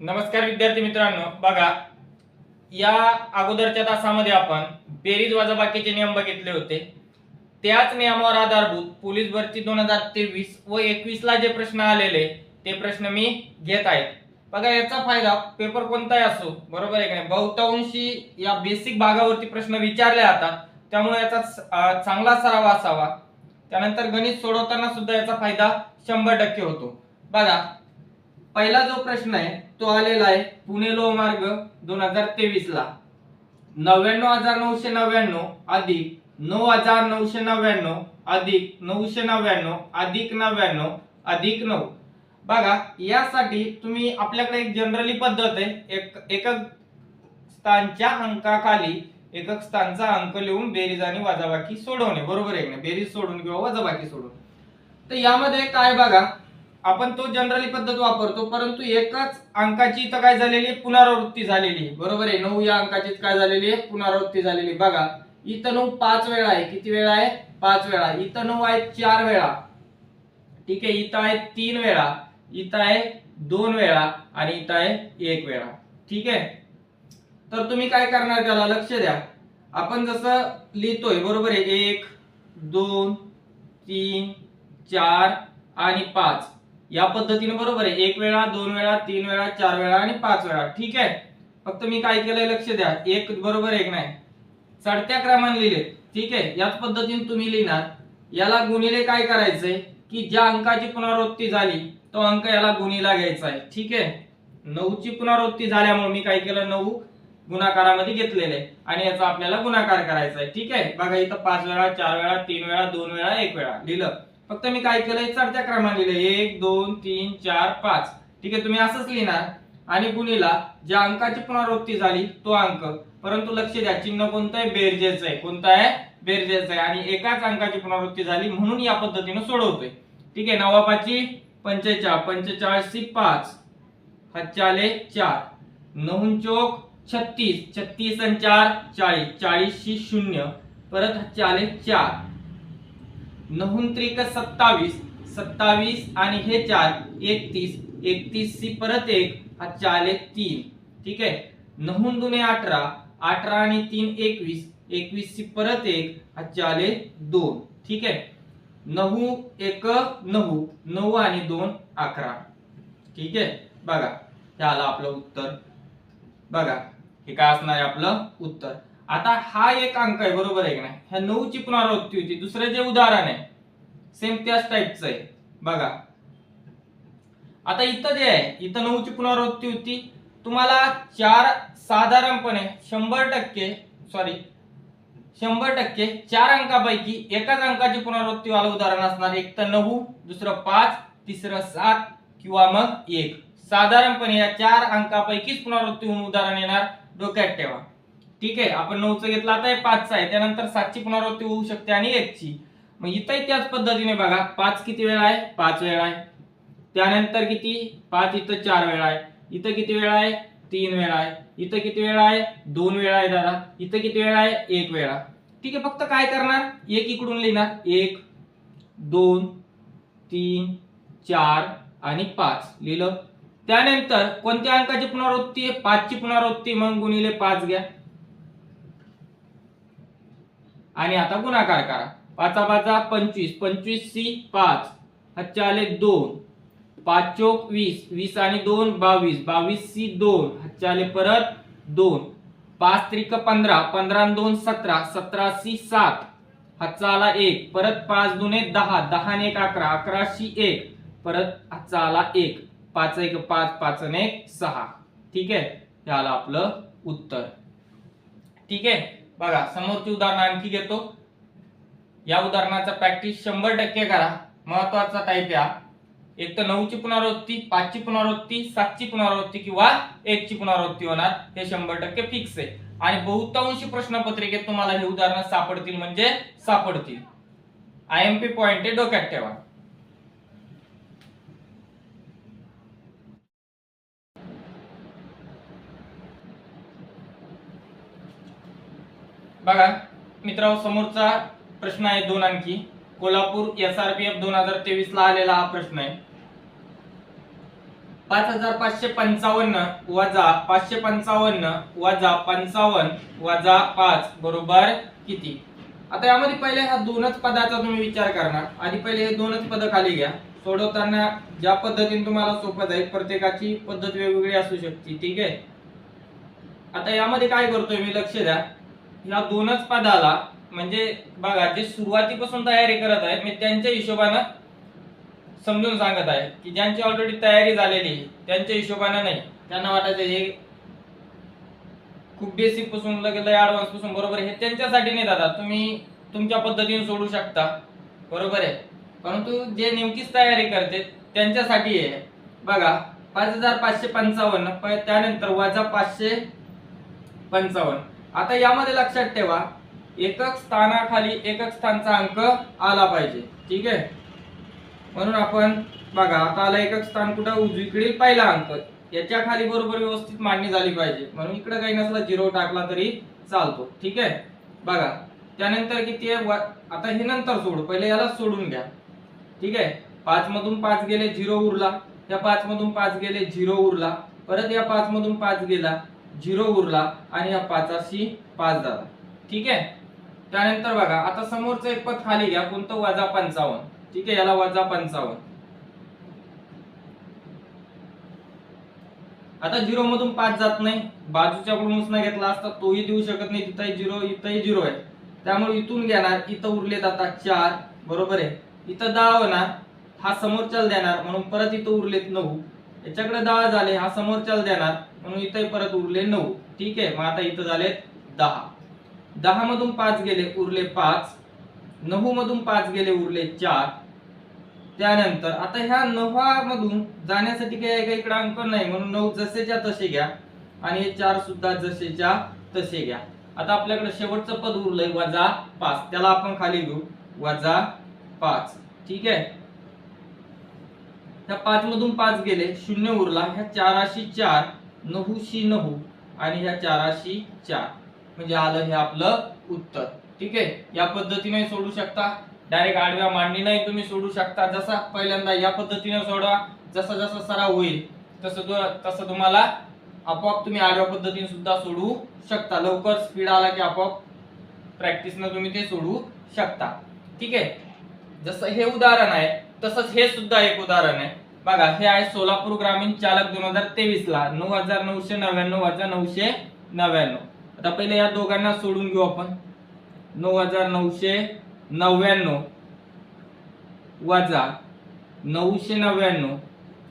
नमस्कार विद्यार्थी मित्रांनो बघा या अगोदरच्या तासामध्ये आपण बेरीज वजाबाकीचे नियम बघितले होते. त्याच नियमावर आधारभूत पोलीस भरती दोन हजार तेवीस व एकवीस ला जे प्रश्न आलेले ते प्रश्न मी घेत आहे. बघा याचा फायदा पेपर कोणताही असो बरोबर आहे का नाही? बहुतांशी या बेसिक भागावरती प्रश्न विचारले जातात त्यामुळे याचा चांगला सराव असावा. त्यानंतर गणित सोडवताना सुद्धा याचा फायदा शंभर टक्के होतो. बघा पहिला जो प्रश्न आहे तो आलेला आहे पुणे लोहमार्ग दोन हजार तेवीस ला नव्याण्णव हजार नऊशे नव्याण्णव अधिक नऊ हजार नऊशे नव्याण्णव अधिक नऊशे नव्याण्णव अधिक नव्याण्णव अधिक नऊ. बघा यासाठी तुम्ही आपल्याकडे एक जनरली पद्धत आहे एक एकक स्थानच्या अंकाखाली एकक स्थानचा अंक लिहून बेरीज आणि वजाबाकी सोडवणे. बरोबर आहे बेरीज सोडून किंवा वजाबाकी सोडून. तर यामध्ये काय बघा आपण तो जनरली पद्धत वापरतो परंतु एकाच अंकाची इथं काय झालेली आहे? पुनरावृत्ती झालेली आहे. बरोबर आहे? नऊ या अंकाची काय झालेली आहे? पुनरावृत्ती झालेली आहे. बघा इथं नऊ पाच वेळा आहे. किती वेळा आहे? पाच वेळा. इथं नऊ आहे चार वेळा. ठीक आहे? इथं आहे तीन वेळा. इथं आहे दोन वेळा आणि इथं आहे एक वेळा. ठीक आहे? तर तुम्ही काय करणार त्याला? लक्ष द्या. आपण जसं लिहितोय बरोबर आहे? एक दोन तीन चार आणि पाच. या पद्धतीने बरोबर आहे. एक वेळा दोन वेळा तीन वेळा चार वेळा आणि पाच वेळा. ठीक आहे? फक्त मी काय केलंय लक्ष द्या. एक बरोबर एक नाही. चढत्या क्रमाने लिहिले. ठीक आहे? याच पद्धतीने तुम्ही लिहिणार. याला गुणिले काय करायचंय? की ज्या अंकाची पुनरावृत्ती झाली तो अंक याला गुणीला घ्यायचा आहे. ठीक आहे? नऊची पुनरावृत्ती झाल्यामुळे मी काय केलं? नऊ गुणाकारामध्ये घेतलेले. आणि याचा आपल्याला गुणाकार करायचा आहे. ठीक आहे? बघा इथं पाच वेळा चार वेळा तीन वेळा दोन वेळा एक वेळा. लिहिलं. फक्त मी काय केलंय? चढत्या क्रमाने लिहिलं एक दोन तीन चार पाच. ठीक आहे तुम्ही असंच लिहिणार. आणि गुणीला ज्या अंकाची पुनरावृत्ती झाली तो अंक. परंतु लक्ष द्या चिन्ह कोणतं आहे बेरजेचं आहे. कोणतं आहे बेरजेचं आहे. आणि एकाच अंकाची पुनरावृत्ती झाली म्हणून या पद्धतीनं सोडवतोय. ठीक आहे नवा पाची पंचेचाळ. पंचेचाळीसशी पाच. हच्चाले चार. नऊन चोक छत्तीस. छत्तीस आणि चार चाळीस. चाळीसशी शून्य. परत हच्चाले चार. नहून त्रिक सत्तावीस सत्तावीस आणि हे चार एकतीस एकतीस सी परत एक हा चाले तीन. ठीक आहे? नहून दुने अठरा अठरा आणि तीन एकवीस एकवीस सी परत एक हा चाले दोन. ठीक आहे? नऊ एक नऊ नऊ आणि दोन अकरा. ठीक आहे? बघा हे आलं आपलं उत्तर. बघा हे काय असणार आहे आपलं उत्तर? आता हा एक अंक आहे बरोबर आहे की नाही? ह्या नऊची पुनरावृत्ती होती. दुसरं जे उदाहरण आहे सेम त्याच टाईपचं आहे. बघा. आता इथं जे आहे इथं नऊची पुनरावृत्ती होती. तुम्हाला चार साधारणपणे शंभर टक्के सॉरी शंभर टक्के चार अंकापैकी एकाच अंकाची पुनरावृत्ती वाला उदाहरण असणार. एक तर नऊ दुसरं पाच तिसरं सात किंवा मग एक. साधारणपणे या चार अंकापैकीच पुनरावृत्ती होऊन उदाहरण येणार. डोक्यात ठेवा. ठीक आहे आपण नऊचं घेतलं आता हे पाचचं आहे. त्यानंतर सातची पुनरावृत्ती होऊ शकते आणि एकची. मग इथंही त्याच पद्धतीने बघा पाच किती वेळा आहे? पाच वेळा आहे. त्यानंतर किती? पाच इथं चार वेळा आहे. इथं किती वेळा आहे? तीन वेळा आहे. इथं किती वेळा आहे? दोन वेळा आहे दादा. इथं किती वेळा आहे? एक वेळा. ठीक आहे फक्त काय करणार? एक इकडून लिहिणार. एक दोन तीन चार आणि पाच. लिहिलं. त्यानंतर कोणत्या अंकाची पुनरावृत्ती आहे? पाचची पुनरावृत्ती. मग गुणिले पाच घ्या. आणि आता गुणाकार करा. पाचा पाचा पंचवीस पंचवीस सी पाच. हातचे आले दोन. पाच चोक वीस वीस आणि दोन बावीस. बावीस सी दोन. हातचे आले परत दोन. पाच त्रिक पंधरा पंधरा आणि दोन सतरा सतरा सी सात. हातचा आला एक. परत पाच दुने दहा. दहा आणि एक अकरा अकराशी एक. परत हातचा आला एक. पाच एक पाच पाच आणि एक सहा. ठीक आहे? हे आलं आपलं उत्तर. ठीक आहे? बघा समोरची उदाहरण आणखी घेतो. या उदाहरणाचा प्रॅक्टिस शंभर टक्के करा. महत्त्वाचा टाईप या. एक तर नऊची पुनरावृत्ती पाचची पुनरावृत्ती सातची पुनरावृत्ती किंवा एकची पुनरावृत्ती होणार हे शंभर टक्के फिक्स आहे. आणि बहुतांशी प्रश्नपत्रिकेत तुम्हाला हे उदाहरण सापडतील म्हणजे सापडतील. आय एम पी पॉइंट हे डोक्यात ठेवा. बघा मित्रांनो समोरचा प्रश्न आहे दोन आणखी. Kolhapur S R P F दोन हजार तेवीस ला आलेला हा प्रश्न आहे. पाच हजार पाचशे पंचावन्न वजा पाचशे पंचावन्न वजा पंचावन्न वजा पाच बरोबर किती? आता यामध्ये पहिले ह्या दोनच पदाचा तुम्ही विचार करणार. आधी पहिले हे दोनच पद खाली घ्या. सोडवताना ज्या पद्धतीने तुम्हाला सोपं जाईल प्रत्येकाची पद्धत वेगवेगळी असू शकते ठीक आहे? आता यामध्ये काय करतोय मी? लक्ष द्या. या दोनच पदाला म्हणजे बघा जे सुरुवातीपासून तयारी करत आहे मी त्यांच्या हिशोबानं समजून सांगत आहे की ज्यांची ऑलरेडी तयारी झालेली आहे त्यांच्या हिशोबानं नाही. त्यांना वाटायचं हे खूप बेसिकपासून लगेच ऍडव्हान्सपासून बरोबर आहे. हे त्यांच्यासाठी नाही दादा तुम्ही तुमच्या पद्धतीने सोडू शकता. बरोबर आहे. परंतु जे नेमकीच तयारी करते त्यांच्यासाठी आहे. बघा पाच हजार पाचशे पंचावन्न त्यानंतर वजा पाचशे पंचावन्न. आता यामध्ये लक्षात ठेवा एकक स्थानाखाली एकक स्थानचा अंक आला पाहिजे. ठीक आहे? म्हणून आपण बघा आता आला एकक स्थान कुठं? उजवीकडील पहिला अंक. याच्या खाली बरोबर व्यवस्थित मांडणी झाली पाहिजे. म्हणून इकडे काही नसला झिरो टाकला तरी चालतो. ठीक आहे? बघा त्यानंतर किती आहे? आता हे नंतर सोडू. पहिले याला सोडून घ्या. ठीक आहे? पाच मधून पाच गेले झिरो उरला. या पाच मधून पाच गेले झिरो उरला. परत या पाच मधून पाच गेला. झिरो उरला आणि या पाचाशी पाच झाला. ठीक आहे? त्यानंतर बघा आता समोरचं एक पद खाली घ्या कोणतं? वजा पंचावन्न. ठीक आहे? याला वजा पंचावन्न. आता झिरो मधून पाच जात नाही. बाजूच्याकडून उचना घेतला असता तोही देऊ शकत नाही. तिथंही झिरो इथंही झिरो आहे. त्यामुळे इथून घेणार इथं उरले जातात चार. बरोबर आहे? इथं दहा होणार. हा समोरच्याला देणार म्हणून परत इथं उरलेत नऊ. याच्याकडे दहा झाले हा समोरच्याला देणार. म्हणून इथं परत उरले नऊ. ठीक आहे? मग आता इथं झाले दहा. दहा मधून पाच गेले उरले पाच. नऊ मधून पाच गेले उरले चार. त्यानंतर आता ह्या नवा मधून जाण्यासाठी काही काही इकडे अंक नाही. म्हणून नऊ जसेच्या तसे घ्या. आणि हे चार सुद्धा जसेच्या तसे घ्या. आता आपल्याकडे शेवटचं पद उरलंय वजा पाच. त्याला आपण खाली घेऊ. वजा पाच. ठीक आहे? ह्या पाच मधून पाच गेले शून्य उरला. ह्या चाराशी चार. नऊशी नऊ आणि ह्या चाराशी चार. म्हणजे आलं हे आपलं उत्तर. ठीक आहे? या पद्धतीने सोडू शकता. डायरेक्ट आडव्या मांडणीने तुम्ही सोडू शकता. जसा पहिल्यांदा या पद्धतीने सोडवा जसा जसा सराव होईल तसं तु- तसं तुम्हाला आपोआप तुम्ही आडव्या पद्धतीने सुद्धा सोडू शकता. लवकर स्पीड आला की आपोआप प्रॅक्टिसनं तुम्ही ते सोडू शकता. ठीक आहे? जसं हे उदाहरण आहे तसंच हे सुद्धा एक उदाहरण आहे. बघा हे आहे सोलापूर ग्रामीण चालक दोन हजार तेवीस ला नऊ हजार नऊशे नव्याण्णव हजार नऊशे नव्याण्णव. आता पहिले या दोघांना सोडून घेऊ आपण. नऊ हजार नऊशे नव्याण्णव वजा नऊशे नव्याण्णव.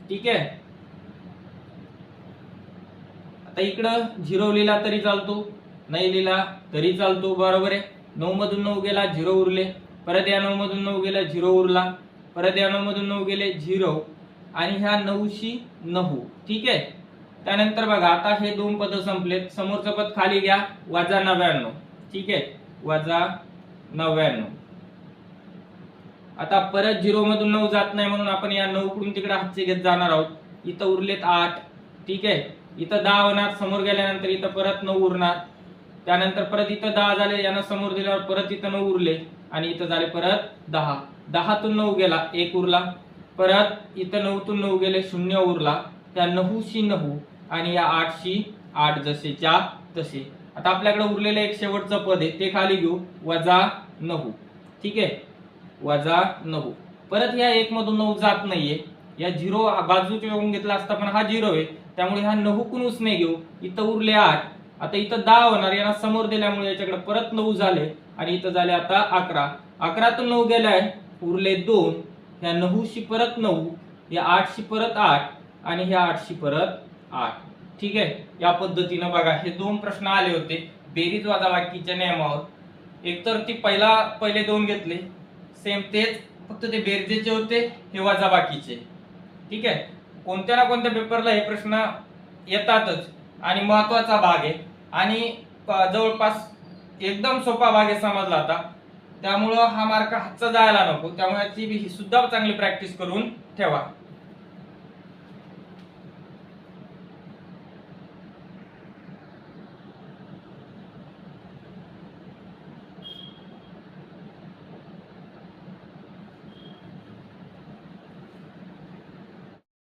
ठीक आहे? आता इकडं झिरो लिहिला तरी चालतो नाही लिहिला तरी चालतो बरोबर आहे. नऊ मधून नऊ गेला झिरो उरले. परत या नऊ मधून नऊ गेला झिरो उरला. परत या नऊ मधून नऊ गेले झिरो. आणि ह्या नऊशी नऊ. ठीक आहे? त्यानंतर बघा आता हे दोन पद संपलेत. समोरचं पद खाली घ्या. वजा नव्याण्णव. ठीक आहे? वजा नव्याण्णव. आता परत झिरो मधून नऊ जात नाही म्हणून आपण या नऊ कडून तिकडे हातचे घेत जाणार आहोत. इथं उरलेत आठ. ठीक आहे? इथं दहा होणार. समोर गेल्यानंतर इथं परत नऊ उरणार. त्यानंतर परत इथं दहा झाले. यांना समोर दिल्यावर परत इथं नऊ उरले. आणि इथं झाले परत दहा. दहातून नऊ गेला. एक उरला. परत इथं नऊतून नऊ गेले शून्य उरला. त्या नऊशी नऊ आणि या आठशी आठ जसेच्या तसे. आता आपल्याकडे उरलेलं एक शेवटचं पद आहे ते खाली घेऊ. वजा नऊ. ठीक आहे? वजा नऊ. परत या एक मधून नऊ जात नाहीये. या झिरो बाजूच्या येऊन घेतला असता पण हा झिरो आहे. त्यामुळे हा नऊ कुणूच नाही घेऊ. इथं उरले आठ. आता इथं दहा होणार यांना समोर दिल्यामुळे याच्याकडे परत नऊ झाले आणि इथं झाले आता अकरा. अकरातून नऊ गेलाय उरले दोन. ह्या नऊशी परत नऊ या आठशी परत आठ आणि ह्या आठशी परत आठ. ठीक आहे? या पद्धतीनं बघा हे दोन प्रश्न आले होते. बेरीज वाजाबाकीच्या नियमावर. एकतर ती पहिला पहिले दोन घेतले. सेम तेच फक्त ते बेरजेचे होते हे वजाबाकीचे ठीक आहे? कोणत्या ना कोणत्या पेपरला हे प्रश्न येतातच. आणि महत्त्वाचा भाग आहे. आणि जवळपास एकदम सोपा भाग आहे समजला आता. त्यामुळं हा मार्क हातचा जायला नको. त्यामुळे याची ही सुद्धा चांगली प्रॅक्टिस करून ठेवा.